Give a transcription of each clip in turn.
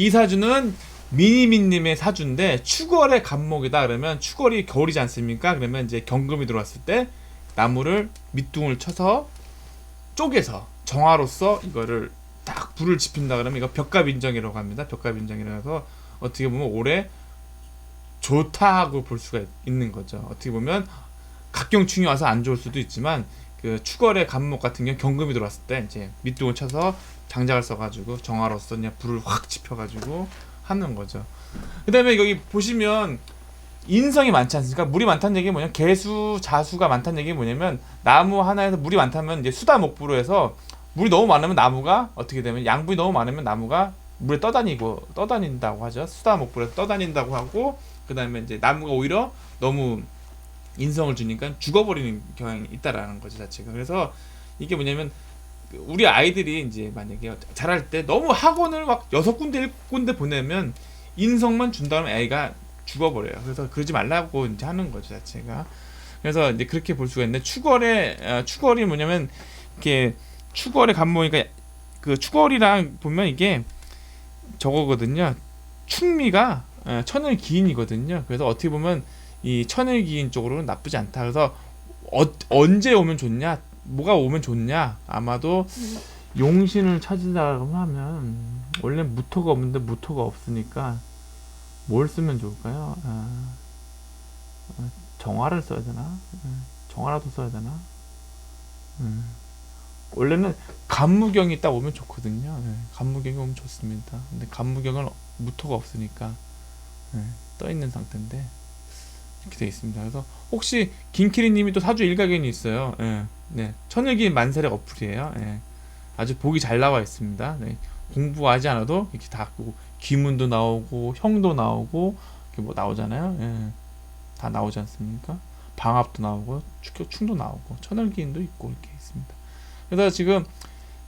이 사주는 미니민님의 사주인데 추월의 간목이다 그러면 추월이 겨울이지 않습니까? 그러면 이제 경금이 들어왔을 때 나무를 밑둥을 쳐서 쪼개서 정화로서 이거를 딱 불을 지핀다 그러면 이거 벽갑인정이라고 합니다. 벽갑인정이라고 해서 어떻게 보면 올해 좋다고 볼 수가 있는 거죠. 어떻게 보면 각경충이 와서 안 좋을 수도 있지만 그 추월의 간목 같은 경우 경금이 들어왔을 때 이제 밑둥을 쳐서 장작을 써가지고 정화로서 그냥 불을 확 지펴가지고 하는 거죠. 그 다음에 여기 보시면 인성이 많지 않습니까? 물이 많다는 얘기는 뭐냐? 개수, 자수가 많다는 얘기는 뭐냐면 나무 하나에서 물이 많다면 이제 수다 목부로 해서 물이 너무 많으면 나무가 어떻게 되면 양분이 너무 많으면 나무가 물에 떠다니고 떠다닌다고 하죠. 수다 목부로 떠다닌다고 하고 그다음에 이제 나무가 오히려 너무 인성을 주니까 죽어버리는 경향이 있다라는 거죠 자체가. 그래서 이게 뭐냐면 그 우리 아이들이 이제 만약에 잘할 때 너무 학원을 막 여섯 군데 일곱 군데 보내면 인성만 준다면 애가 죽어버려요. 그래서 그러지 말라고 이제 하는 거죠 자체가. 그래서 이제 그렇게 볼 수가 있는데 추월의 어, 추월이 뭐냐면 이렇게 추월의 간목이니까 그 추월이랑 보면 이게 저거거든요. 충미가 어, 천을 기인이거든요. 그래서 어떻게 보면 이 천을 기인 쪽으로는 나쁘지 않다. 그래서 어, 언제 오면 좋냐? 뭐가 오면 좋냐? 아마도 용신을 찾으라고 하면 원래 무토가 없는데 무토가 없으니까 뭘 쓰면 좋을까요? 아, 아, 정화를 써야 되나? 아, 정화라도 써야 되나? 음. 원래는 간무경이 딱 오면 좋거든요. 예, 간무경이 오면 좋습니다. 근데 간무경은 무토가 없으니까 예, 떠 있는 상태인데 이렇게 돼 있습니다. 그래서 혹시 김키리님이 또 사주 일가견이 있어요. 예, 네, 천일기 만세력 어플이에요. 예, 아주 보기 잘 나와 있습니다. 네, 공부하지 않아도 이렇게 다그 귀문도 나오고 형도 나오고 이렇게 뭐 나오잖아요. 예, 다 나오지 않습니까? 방합도 나오고 축격충도 나오고 천을기인도 있고 이렇게 있습니다. 그래서 지금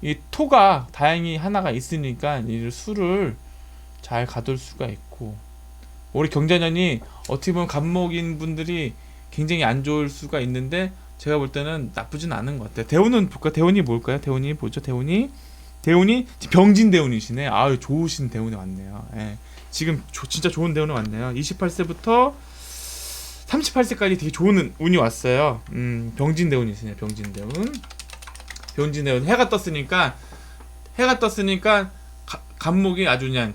이 토가 다행히 하나가 있으니까 이 수를 잘 가둘 수가 있고 올해 경자년이 어떻게 보면 간목인 분들이 굉장히 안 좋을 수가 있는데 제가 볼 때는 나쁘진 않은 것 같아요. 대운은 볼까? 대운이 뭘까요? 대운이 뭐죠? 대운이 대운이 병진 대운이시네. 아유 좋으신 대운이 왔네요. 예. 지금 조- 진짜 좋은 대운이 왔네요. 28세부터 38세까지 되게 좋은 운이 왔어요. 음, 병진 대운이시네. 병진 대운. 병진 대운 해가 떴으니까 해가 떴으니까 가- 간목이 아주 그냥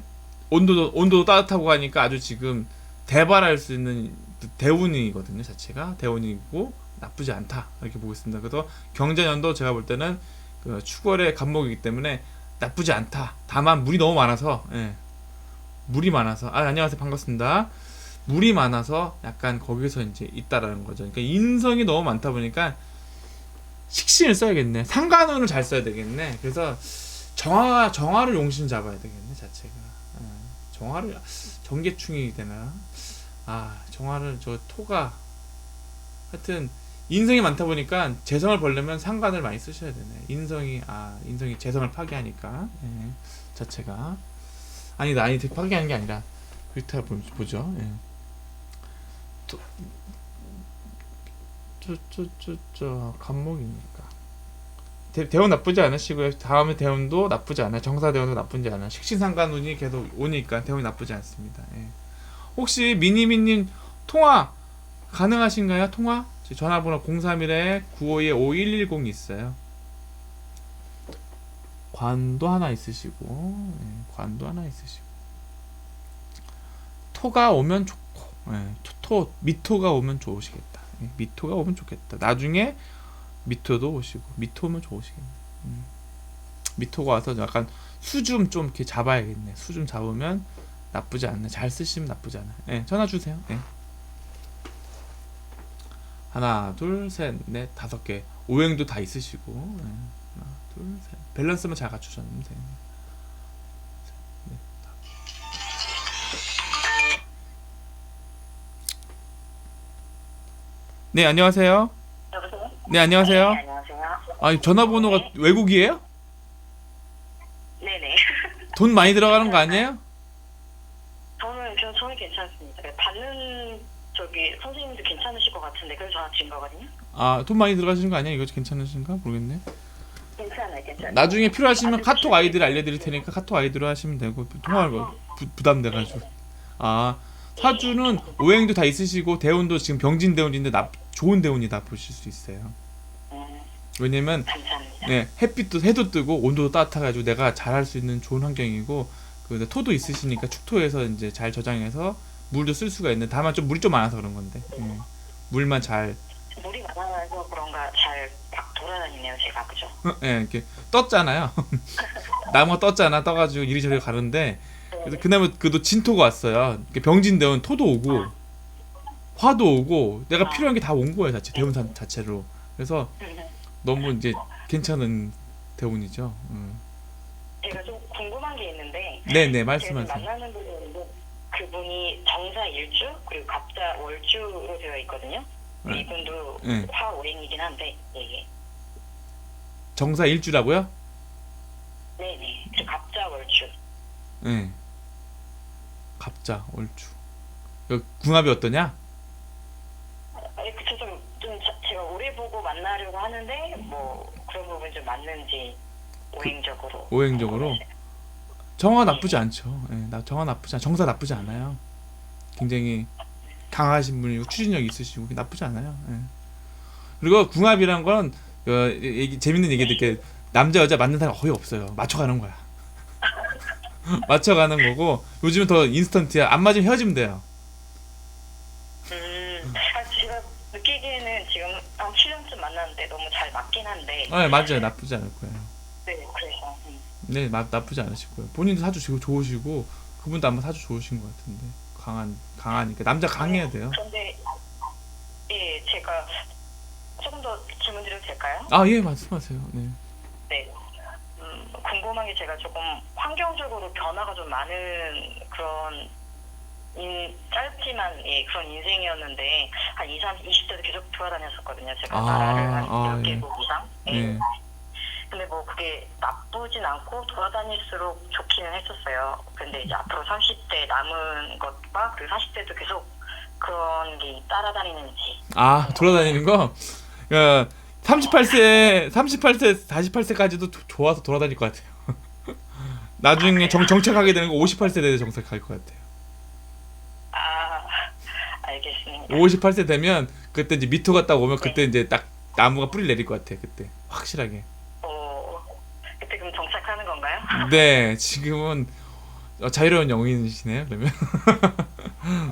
온도도 온도도 따뜻하고 하니까 아주 지금 대발할 수 있는 대운이거든요. 자체가 대운이고 나쁘지 않다 이렇게 보고 있습니다. 그래서 경자년도 제가 볼 때는 그 추월의 간목이기 때문에 나쁘지 않다. 다만 물이 너무 많아서 예. 물이 많아서 아 안녕하세요 반갑습니다. 물이 많아서 약간 거기서 이제 있다라는 거죠. 그러니까 인성이 너무 많다 보니까 식신을 써야겠네. 상관운을 잘 써야 되겠네. 그래서 정화 정화를 용신 잡아야 되겠네 자체가. 어, 정화를 정계충이 되나? 아 정화를 저 토가 하여튼 인성이 많다 보니까 재성을 벌려면 상관을 많이 쓰셔야 되네. 인성이 아 인성이 재성을 파괴하니까 예, 자체가 아니다 아니 파괴하는 게 아니라 그렇다 보- 보죠. 예. 저저저저 간목이니까 대, 대운 나쁘지 않으시고요. 다음에 대운도 나쁘지 않아요. 정사 대운도 나쁘지 않아요. 식신상관 운이 계속 오니까 대운이 나쁘지 않습니다. 예. 혹시 미니미님 통화 가능하신가요? 통화? 제 전화번호 031에 952-5110 있어요. 관도 하나 있으시고 예, 관도 하나 있으시고 토가 오면 좋고 예, 토, 토 미토가 오면 좋으시겠다. 예, 미토가 오면 좋겠다. 나중에 미토도 오시고 미토 오면 좋으시겠네. 음. 미토가 와서 약간 수 좀 좀 이렇게 잡아야겠네. 수 좀 잡으면 나쁘지 않네. 잘 쓰시면 나쁘지 않아요. 예, 전화 주세요. 예. 하나, 둘, 셋, 넷, 다섯 개. 오행도 다 있으시고. 예. 하나, 둘, 셋. 밸런스만 잘 다섯. 네, 안녕하세요. 네, 안녕하세요. 네, 안녕하세요. 아, 전화번호가 네. 외국이에요? 네네. 돈 많이 들어가는 거 아니에요? 저는 저 저는 괜찮습니다. 네, 받는 저기 선생님도 괜찮으실 것 같은데 그래서 전화 드린 거거든요. 아, 돈 많이 들어가시는 거 아니야? 이거 괜찮으신가? 모르겠네. 괜찮아요, 괜찮아요. 나중에 필요하시면 카톡 아이디를 알려드릴 테니까 카톡 아이디로 하시면 되고 통화할 거 부, 부담돼가지고 아 사주는 오행도 다 있으시고 대운도 지금 병진 대운인데 나, 좋은 대운이다 보실 수 있어요. 음, 왜냐면 감사합니다. 네, 햇빛도 해도 뜨고 온도도 따뜻해가지고 내가 잘할 수 있는 좋은 환경이고 그 토도 있으시니까 축토에서 이제 잘 저장해서 물도 쓸 수가 있는 다만 좀 물이 좀 많아서 그런 건데 예. 물만 잘 물이 많아서 그런가 잘 막 돌아다니네요, 제가 그죠? 예, 이렇게 떴잖아요. 나무가 떴잖아. 떠가지고 이리저리 가는데 그래서 그다음에 그도 진토가 왔어요. 이렇게 병진대원 토도 오고 화도 오고 내가 필요한 게 다 온 거예요, 자체 대운산 자체로. 그래서 음, 너무 이제 괜찮은 대운이죠. 음. 제가 좀 궁금한 게 있는데 네, 네, 말씀하세요. 만나는 있는데 그분이 정사 일주 그리고 갑자 월주로 되어 있거든요. 네. 이분도 네. 화 오행이긴 한데 예, 예. 정사 일주라고요? 네네 그 갑자 월주 네. 갑자 월주. 그 궁합이 어떠냐? 아니 그쵸 좀, 좀 자- 제가 오래 보고 만나려고 하는데 뭐 그런 부분 좀 맞는지 오행적으로 오행적으로? 궁금해서요. 정화 나쁘지 않죠. 예, 나 정화 나쁘지 않, 정사 나쁘지 않아요. 굉장히 강하신 분이고 추진력 있으시고 나쁘지 않아요. 예. 그리고 궁합이란 건 어, 얘기, 재밌는 얘기 듣게 남자 여자 맞는 사람 거의 없어요. 맞춰가는 거야. 맞춰가는 거고 요즘은 더 인스턴트야. 안 맞으면 헤어지면 돼요. 음, 아, 제가 느끼기에는 지금 한 7년쯤 만났는데 너무 잘 맞긴 한데 네, 맞아요. 나쁘지 않을 거예요. 네 그래서 음. 네, 나, 나쁘지 않으실 거예요. 본인도 사주 좋- 좋으시고 그분도 아마 사주 좋으신 것 같은데 강한 강하니까 남자 강해야 돼요. 그런데 예 제가 조금 더 질문 드려도 될까요? 아 예 말씀하세요. 네. 네. 음, 궁금한 게 제가 조금 환경적으로 변화가 좀 많은 그런 인, 짧지만 예, 그런 인생이었는데 한 2, 3, 20대도 계속 돌아다녔었거든요. 제가 아, 나라를 한 아, 10개국 이상. 예. 네. 근데 뭐 그게 나쁘진 않고 돌아다닐수록 좋기는 했었어요. 근데 이제 앞으로 30대 남은 것과 그리고 40대도 계속 그런 게 따라다니는지. 아 돌아다니는 거. 야 38세 38세 48세까지도 좋아서 돌아다닐 것 같아요. 나중에 정, 정착하게 되는 거 58세 때 정착할 것 같아요. 아, 알겠습니다. 58세 되면 그때 이제 미토 갔다 오면 그때 이제 딱 나무가 뿌리 내릴 것 같아 그때 확실하게. 어, 그때 그럼 정착하는 건가요? 네 지금은 어, 자유로운 영혼이시네요 그러면.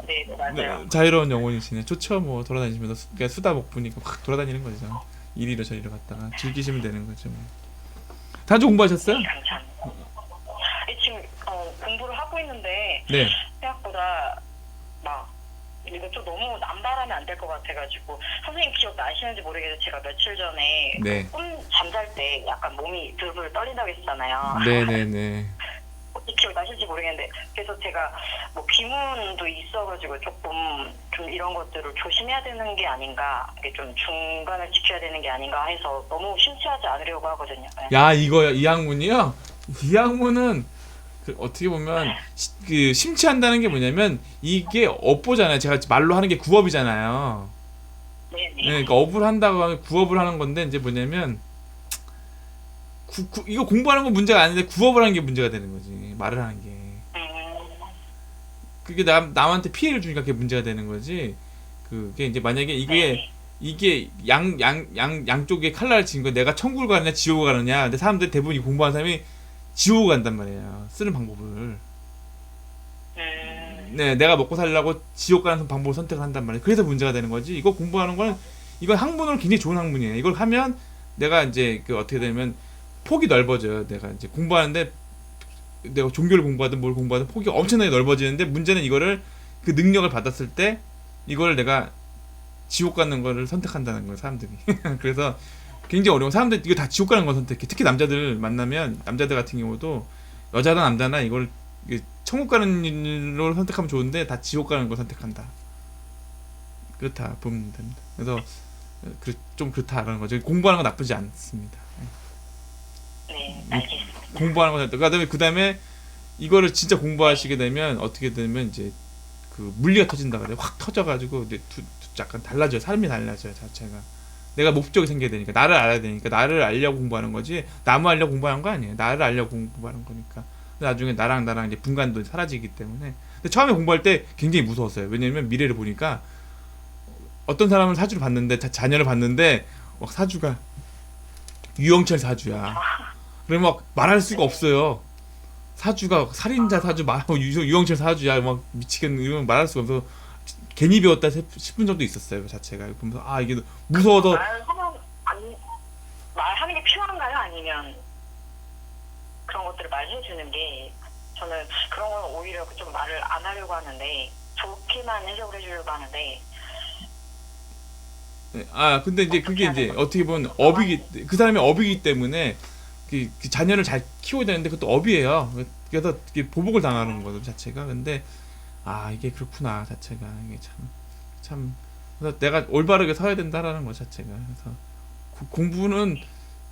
네, 네, 맞아요. 네, 자유로운 영혼이시네. 좋죠, 뭐 돌아다니시면서 수, 그냥 수다 먹으니까 확 돌아다니는 거죠. 이리로 저리로 갔다가 즐기시면 되는 거죠. 뭐. 다주 공부하셨어요? 감사합니다. 이 지금 어, 공부를 하고 있는데 네. 생각보다 막 이거 좀 너무 남발하면 안 될 것 같아가지고 선생님 기억 나시는지 모르겠는데 제가 며칠 전에 네. 꿈 잠잘 때 약간 몸이 들불 떨린다고 했잖아요. 네네네. 혹시 기억 나실지 모르겠는데 그래서 제가 뭐 비문도 있어가지고 조금 좀 이런 것들을 조심해야 되는 게 아닌가 이게 좀 중간을 지켜야 되는 게 아닌가 해서 너무 심취하지 않으려고 하거든요. 네. 야 이거요 이 학문이요. 이 학문은 그 어떻게 보면 시- 그 심취한다는 게 뭐냐면 이게 업보잖아요. 제가 말로 하는 게 구업이잖아요. 네, 네, 네. 그러니까 업을 한다고 하면 구업을 하는 건데 이제 뭐냐면 구, 구- 이거 공부하는 건 문제가 아닌데 구업을 하는 게 문제가 되는 거지 말을 하는 게. 음, 그게 남 남한테 피해를 주니까 그게 문제가 되는 거지. 그게 이제 만약에 이게 네. 이게 양 양 양 양쪽에 칼날을 친 거 내가 천국을 가느냐 지옥을 가느냐. 근데 사람들 대부분 이 공부하는 사람이 지옥을 간단 말이에요. 쓰는 방법을. 음, 네, 내가 먹고 살려고 지옥 가는 방법을 선택을 한단 말이에요. 그래서 문제가 되는 거지. 이거 공부하는 거는 이건 학문으로 굉장히 좋은 학문이에요. 이걸 하면 내가 이제 그 어떻게 되면 폭이 넓어져요. 내가 이제 공부하는데 내가 종교를 공부하든 뭘 공부하든 폭이 엄청나게 넓어지는데 문제는 이거를 그 능력을 받았을 때 이거를 내가 지옥 가는 거를 선택한다는 거예요, 사람들이. 그래서 굉장히 어려워. 사람들 이거 다 지옥 가는 거 선택해. 특히 남자들 만나면 남자들 같은 경우도 여자나 남자나 이걸 천국 가는 일로 선택하면 좋은데 다 지옥 가는 걸 선택한다. 그렇다 보면 됩니다. 그래서 그, 좀 그렇다라는 거죠. 공부하는 건 나쁘지 않습니다. 네, 알겠습니다. 공부하는 건 나쁘다. 그다음에 그다음에 이거를 진짜 공부하시게 되면 어떻게 되면 이제 그 물리가 터진다 그래요. 확 터져가지고 이제 두, 두- 약간 달라져요. 삶이 달라져요 자체가. 내가 목적이 생겨야 되니까 나를 알아야 되니까 나를 알려고 공부하는 거지 나무 알려고 공부하는 거 아니에요. 나를 알려고 공부하는 거니까. 나중에 나랑 나랑 이제 분간도 사라지기 때문에. 근데 처음에 공부할 때 굉장히 무서웠어요. 왜냐면 미래를 보니까 어떤 사람을 사주를 봤는데 자, 자녀를 봤는데 막 사주가 유영철 사주야. 그러면 막 말할 수가 없어요. 사주가 살인자 사주 막 유- 유영철 사주야. 막 미치겠는 이런 말할 수가 없어서 괜히 배웠다 싶은 적도 있었어요 그 자체가. 보면서 아 이게 무서워서. 말하면 안 말하는 게 필요한가요? 아니면 그런 것들을 말해주는 게 저는 그런 건 오히려 좀 말을 안 하려고 하는데 좋게만 해석을 해주려고 하는데 네, 아 근데 이제 그게 이제 어떻게 보면 업이기 그 사람이 업이기 때문에 그, 그 자녀를 잘 키워야 되는데 그것도 업이에요. 그래서 보복을 당하는 거죠 자체가. 근데 아 이게 그렇구나 자체가. 이게 참 참. 내가 올바르게 서야 된다라는 것 자체가. 그래서 고- 공부는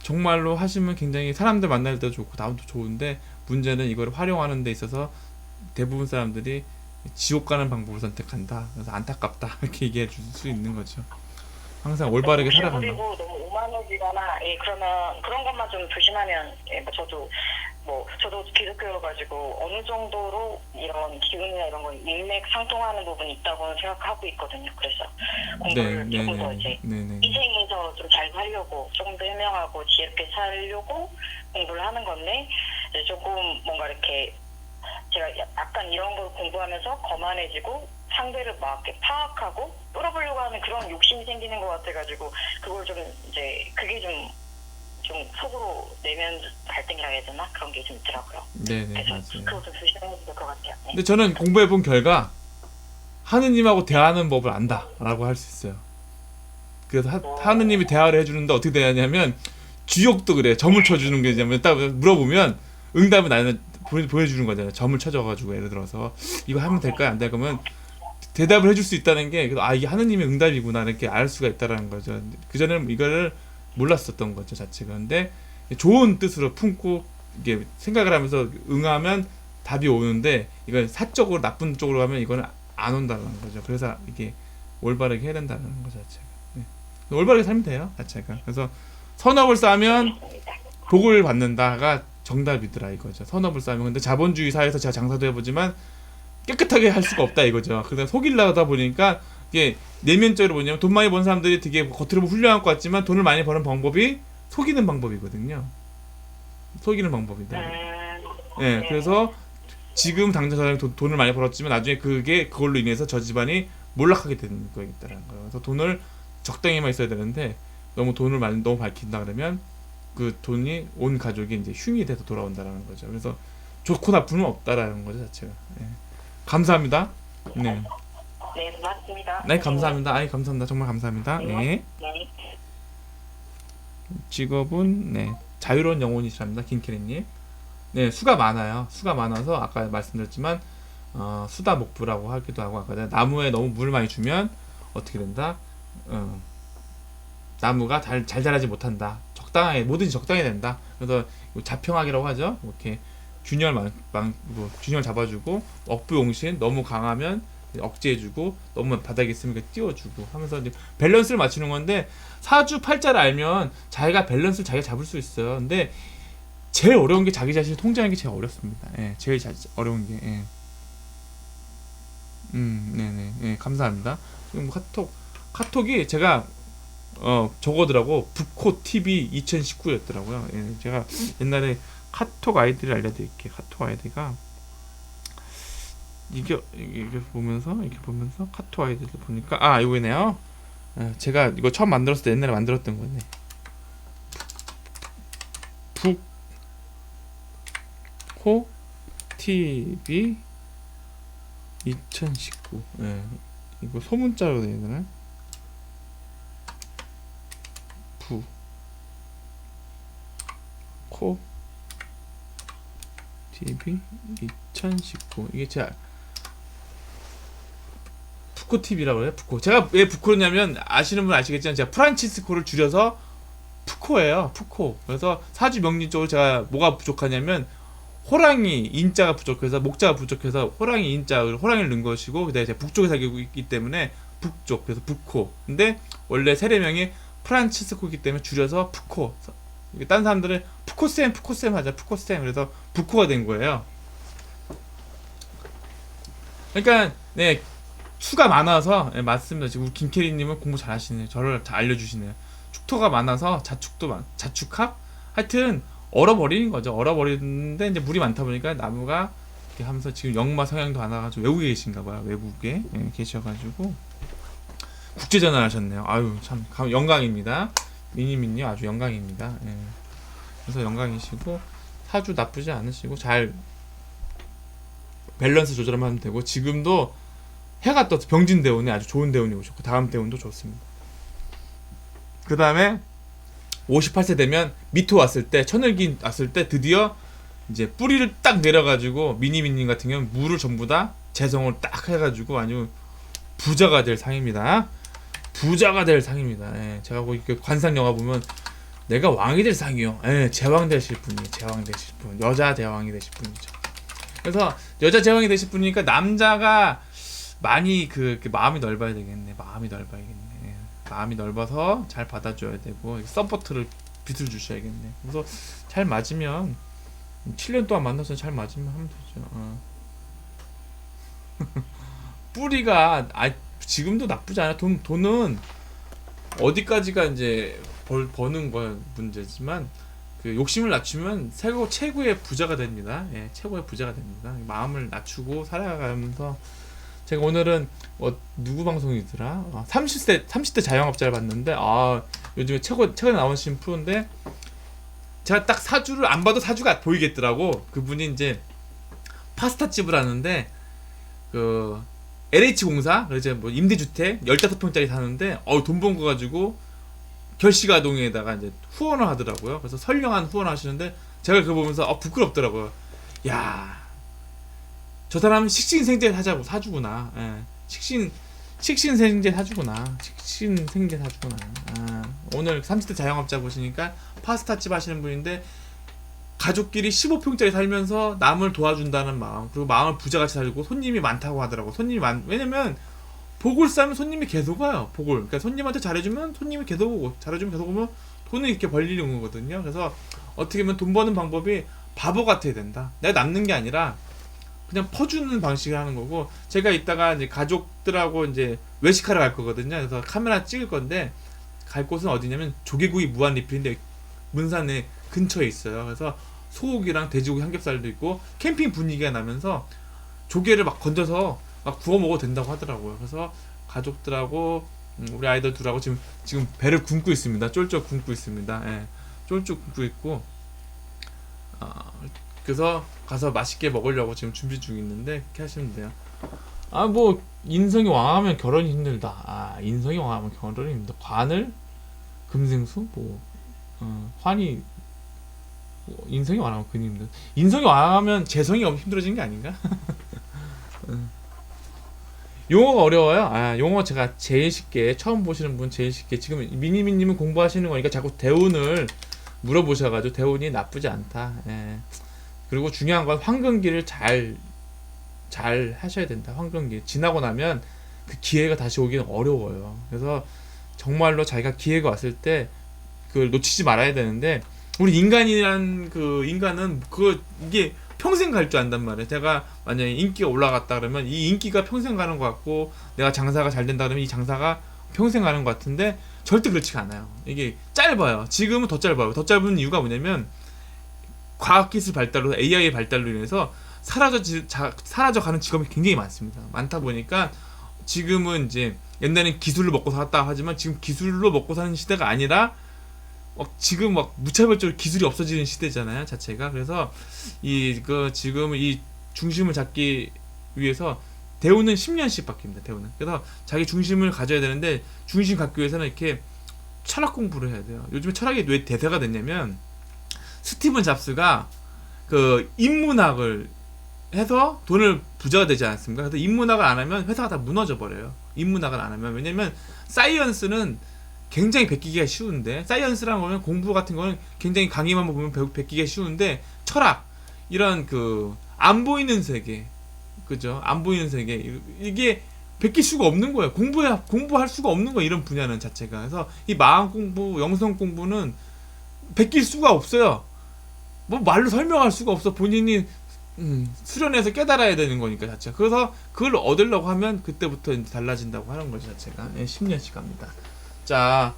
정말로 하시면 굉장히 사람들 만날 때도 좋고 나도 좋은데 문제는 이걸 활용하는 데 있어서 대부분 사람들이 지옥 가는 방법을 선택한다. 그래서 안타깝다. 이렇게 얘기해 줄 수 있는 거죠 항상 올바르게 혹시 살아간다. 그리고 너무 오만해지거나 예 그러면 그런 것만 좀 조심하면 예, 뭐 저도 뭐 저도 기독교여가지고 어느 정도로 이런 기운이나 이런 건 인맥 상통하는 부분이 있다고는 생각하고 있거든요. 그래서 공부를 조금 더 이제 네네네. 희생해서 좀 잘 살려고 조금 더 현명하고 지혜롭게 살려고 공부를 하는 건데 이제 조금 뭔가 이렇게 제가 야- 약간 이런 걸 공부하면서 거만해지고 상대를 막 이렇게 파악하고 뚫어보려고 하는 그런 욕심이 생기는 것 같아가지고 그걸 좀 이제 그게 좀 좀 속으로 내면 갈등이라 해야 되나 그런 게 좀 있더라고요. 네네 그래서 맞아요. 그거 좀 조심해야 될 것 같아요. 네. 근데 저는 공부해 본 결과 하느님하고 대하는 법을 안다라고 할 수 있어요. 그래서 하, 하느님이 대화를 해주는데 어떻게 대하냐면 주역도 그래 점을 쳐주는 게 뭐냐면 딱 물어보면 응답을 나는 보여, 보여주는 거잖아요. 점을 쳐줘가지고 예를 들어서 이거 하면 될까요 안 될까요? 그러면 대답을 해줄 수 있다는 게 아 이게 하느님의 응답이구나 이렇게 알 수가 있다라는 거죠. 그 전에는 이거를 몰랐었던 거죠 자체가. 근데 좋은 뜻으로 품고 이게 생각을 하면서 응하면 답이 오는데 이건 사적으로 나쁜 쪽으로 가면 이거는 안 온다는 거죠. 그래서 이게 올바르게 해야 된다는 거 자체가. 네. 올바르게 살면 돼요 자체가. 그래서 선업을 쌓으면 복을 받는다가 정답이더라 이거죠. 선업을 쌓으면 근데 자본주의 사회에서 제가 장사도 해보지만 깨끗하게 할 수가 없다 이거죠. 그래서 속이려다 보니까 이게 내면적으로 뭐냐면 돈 많이 번 사람들이 되게 겉으로 보면 훌륭할 것 같지만 돈을 많이 버는 방법이 속이는 방법이거든요. 속이는 방법이다. 음, 예, 네. 그래서 지금 당장 저 사람이 돈- 돈을 많이 벌었지만 나중에 그게 그걸로 인해서 저 집안이 몰락하게 되는 거겠다라는 거예요. 그래서 돈을 적당히만 있어야 되는데 너무 돈을 많이 너무 밝힌다 그러면 그 돈이 온 가족이 이제 흉이 돼서 돌아온다라는 거죠. 그래서 좋고 나쁨은 없다라는 거죠 자체가. 예. 감사합니다. 네, 네 맞습니다. 네 감사합니다. 아이 감사합니다. 정말 감사합니다. 네. 네. 직업은 네 자유로운 영혼이시랍니다 김캐리님 네 수가 많아요 수가 많아서 아까 말씀드렸지만 어, 수다 목부라고 하기도 하고 아까 나무에 너무 물을 많이 주면 어떻게 된다 어, 나무가 잘, 잘 자라지 못한다 적당하게 뭐든지 적당히 된다 그래서 이거 자평하기라고 하죠 이렇게 균열 만, 만, 뭐, 균열 잡아주고 억부 용신 너무 강하면 억제해주고 너무 바닥에 있으면 띄워주고 하면서 이제 밸런스를 맞추는 건데 사주 팔자를 알면 자기가 밸런스를 자기가 잡을 수 있어요. 근데 제일 어려운 게 자기 자신을 통제하는 게 제일 어렵습니다. 예, 제일 자, 어려운 게. 예. 음, 네네. 예, 감사합니다. 지금 카톡 카톡이 제가 어 저거더라고 북코 TV 2019였더라고요. 예, 제가 옛날에 카톡 아이디를 알려드릴게요. 카톡 아이디가 이게 이게 보면서 이렇게 보면서 카톡 아이디를 보니까 아 이거네요. 예, 제가 이거 처음 만들었을 때 옛날에 만들었던 거네. 북호 TV 2019. 예. 이거 소문자로 되어 있나? 북코 TV 2019. 이게 제가 부코 TV라고 그래요. 부코. 제가 왜 부코냐면 아시는 분 아시겠지만 제가 프란치스코를 줄여서 푸코예요. 푸코. 그래서 사주 명리 쪽으로 제가 뭐가 부족하냐면 호랑이 인자가 부족해서 목자가 부족해서 호랑이 인자를 호랑이를 넣은 것이고 그다음에 제가 북쪽에 살고 있기 때문에 북쪽 그래서 북코. 근데 원래 세례명이 프란치스코이기 때문에 줄여서 푸코. 딴 사람들은 푸코쌤 푸코쌤 하자 푸코쌤 그래서 부코가 된 거예요. 그러니까 네 수가 많아서 네, 맞습니다. 지금 우리 김캐리님은 공부 잘하시네요. 저를 잘 알려주시네요. 축토가 많아서 자축도 많, 자축합 하여튼 얼어버리는 거죠. 얼어버리는데 이제 물이 많다 보니까 나무가 이렇게 하면서 지금 역마 성향도 안 와가지고 외국에 계신가 봐요. 외국에 예, 계셔가지고 국제 전화하셨네요. 아유 참 감- 영광입니다. 미니미님 아주 영광입니다. 예. 그래서 영광이시고 사주 나쁘지 않으시고 잘 밸런스 조절하면 되고 지금도 해가 떠서 병진 대운이 아주 좋은 대운이 오셨고 다음 대운도 좋습니다. 그 다음에 58세 되면 미토 왔을 때 천을기 왔을 때 드디어 이제 뿌리를 딱 내려가지고 미니미님 같은 경우는 물을 전부 다 재성을 딱 해가지고 아주 부자가 될 상입니다. 부자가 될 상입니다. 예, 제가 뭐 관상 영화 보면 내가 왕이 될 상이요. 예, 제왕 되실 분이 제왕 되실 분, 여자 제왕이 되실 분이죠. 그래서 여자 제왕이 되실 분이니까 남자가 많이 그, 그 마음이 넓어야 되겠네. 마음이 넓어야겠네. 예, 마음이 넓어서 잘 받아줘야 되고 서포트를 빛을 주셔야겠네. 그래서 잘 맞으면 7년 동안 만나서 잘 맞으면 하면 되죠. 어. 뿌리가 아 지금도 나쁘지 않아. 돈 돈은 어디까지가 이제 벌 버는 거 문제지만 그 욕심을 낮추면 최고 최고의 부자가 됩니다. 예, 최고의 부자가 됩니다. 마음을 낮추고 살아가면서 제가 오늘은 어, 누구 방송이더라? 아, 30대 30대 자영업자를 봤는데 아 요즘에 최고 최근에 나오신 프로인데 제가 딱 사주를 안 봐도 사주가 보이겠더라고. 그분이 이제 파스타 집을 하는데 그 LH 공사 그래서 뭐 임대주택 15평짜리 사는데 어돈 번 거 가지고 결식아동에다가 이제 후원을 하더라고요. 그래서 선량한 후원 하시는데 제가 그거 보면서 어 부끄럽더라고요. 야. 저 사람은 식신생제 사자고 사주구나. 예. 식신 식신생제 사주구나. 식신생제 사주구나. 아, 오늘 30대 자영업자 보시니까 파스타집 하시는 분인데 가족끼리 15평짜리 살면서 남을 도와준다는 마음 그리고 마음을 부자같이 살고 손님이 많다고 하더라고. 손님이 많 왜냐면 복을 쌓으면 손님이 계속 와요. 복을. 그러니까 손님한테 잘해주면 손님이 계속 오고 잘해주면 계속 오면 돈을 이렇게 벌리는 거거든요. 그래서 어떻게 보면 돈 버는 방법이 바보 같아야 된다. 내가 남는 게 아니라 그냥 퍼주는 방식을 하는 거고 제가 이따가 이제 가족들하고 이제 외식하러 갈 거거든요. 그래서 카메라 찍을 건데 갈 곳은 어디냐면 조개구이 무한 리필인데 문산에 근처에 있어요. 그래서 소고기랑 돼지고기 삼겹살도 있고 캠핑 분위기가 나면서 조개를 막 건져서 막 구워 먹어도 된다고 하더라고요. 그래서 가족들하고 음, 우리 아이들 둘하고 지금 지금 배를 굶고 있습니다. 쫄쫄 굶고 있습니다. 예. 쫄쫄 굶고 있고 아, 그래서 가서 맛있게 먹으려고 지금 준비 중에 있는데 그렇게 하시면 돼요. 아 뭐 인성이 왕하면 결혼이 힘들다. 아 인성이 왕하면 결혼이 힘들다. 관을 금생수 뭐 어, 환이 뭐, 인성이 왕하면 근이 힘들. 인성이 왕하면 재성이 엄- 힘들어지는 게 아닌가? 음. 용어가 어려워요. 아, 용어 제가 제일 쉽게 처음 보시는 분 제일 쉽게 지금 미니미님은 공부하시는 거니까 자꾸 대운을 물어보셔가지고 대운이 나쁘지 않다. 예. 그리고 중요한 건 황금기를 잘, 잘 하셔야 된다. 황금기. 지나고 나면 그 기회가 다시 오기는 어려워요. 그래서 정말로 자기가 기회가 왔을 때 그걸 놓치지 말아야 되는데 우리 인간이란 그 인간은 그 이게 평생 갈 줄 안단 말이에요. 제가 만약에 인기가 올라갔다 그러면 이 인기가 평생 가는 것 같고 내가 장사가 잘 된다 그러면 이 장사가 평생 가는 것 같은데 절대 그렇지가 않아요. 이게 짧아요. 지금은 더 짧아요. 더 짧은 이유가 뭐냐면 과학기술 발달로 AI의 발달로 인해서 사라져 자, 사라져 가는 직업이 굉장히 많습니다. 많다 보니까 지금은 이제 옛날엔 기술로 먹고 살았다 하지만 지금 기술로 먹고 사는 시대가 아니라 막 지금 막 무차별적으로 기술이 없어지는 시대잖아요 자체가 그래서 이 그 지금 이 중심을 잡기 위해서 대우는 10년씩 바뀝니다 대우는 그래서 자기 중심을 가져야 되는데 중심 갖기 위해서는 이렇게 철학 공부를 해야 돼요 요즘에 철학이 왜 대세가 됐냐면 스티븐 잡스가 그 인문학을 해서 돈을 부자가 되지 않습니까? 그래서 인문학을 안 하면 회사가 다 무너져 버려요. 인문학을 안 하면 왜냐면 사이언스는 굉장히 베끼기가 쉬운데 사이언스라는 거는 공부 같은 거는 굉장히 강의만 보면 배- 베끼기가 쉬운데 철학 이런 그 안 보이는 세계 그죠? 안 보이는 세계 이- 이게 베낄 수가 없는 거예요. 공부해 공부할 수가 없는 거 이런 분야는 자체가. 그래서 이 마음 공부, 영성 공부는 베낄 수가 없어요. 뭐 말로 설명할 수가 없어. 본인이 음, 수련해서 깨달아야 되는 거니까 자체가. 그래서 그걸 얻으려고 하면 그때부터 달라진다고 하는 거죠 자체가. 예, 10년씩 갑니다. 자,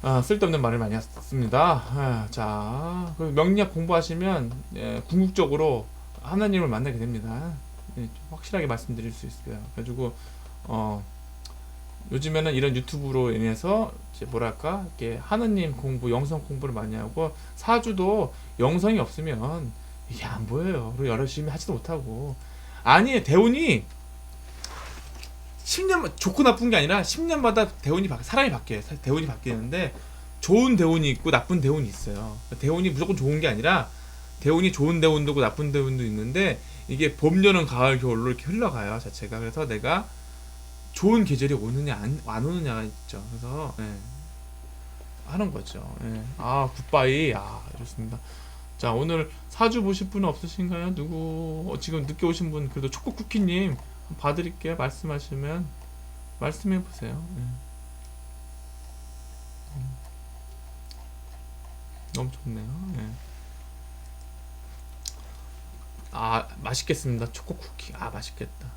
아, 쓸데없는 말을 많이 했습니다. 아, 자, 그 명리학 공부하시면 예, 궁극적으로 하나님을 만나게 됩니다. 예, 좀 확실하게 말씀드릴 수 있어요. 그래가지고 어, 요즘에는 이런 유튜브로 인해서 뭐랄까 이렇게 하느님 공부, 영성 공부를 많이 하고 사주도 영성이 없으면 이게 안 보여요. 그리고 열심히 하지도 못하고 아니 대운이 10년 좋고 나쁜 게 아니라 10년마다 대운이 바, 사람이 바뀌어요. 사- 대운이 바뀌는데 좋은 대운이 있고 나쁜 대운이 있어요. 대운이 무조건 좋은 게 아니라 대운이 좋은 대운도 있고 나쁜 대운도 있는데 이게 봄, 여름, 가을, 겨울로 이렇게 흘러가요 자체가. 그래서 내가 좋은 계절이 오느냐 안, 안 오느냐가 있죠. 그래서 예. 하는 거죠. 예. 아 굿바이. 아 좋습니다. 자 오늘 사주 보실 분 없으신가요? 누구 어, 지금 늦게 오신 분 그래도 초코쿠키님 봐드릴게요. 말씀하시면 말씀해 보세요. 예. 음. 너무 좋네요. 예. 아 맛있겠습니다. 초코 쿠키. 아 맛있겠다.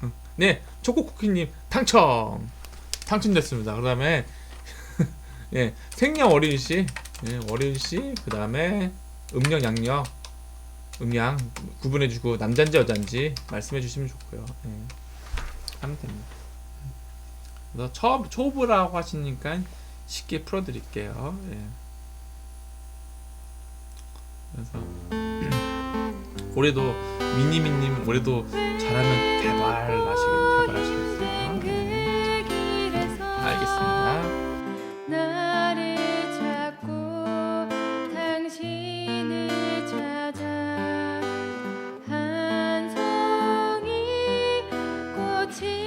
네 초코 쿠키님 당첨 당첨됐습니다. 그다음에 예 생명 어린 씨, 예, 어린 씨. 그다음에 음력 양력 음양 구분해주고 남잔지 여잔지 말씀해주시면 좋고요. 예. 하면 됩니다. 그래서 처음 초보라고 하시니까 쉽게 풀어드릴게요. 예. 그래서 올해도 미니미님 올해도 잘하면 대발 나시겠네요. 天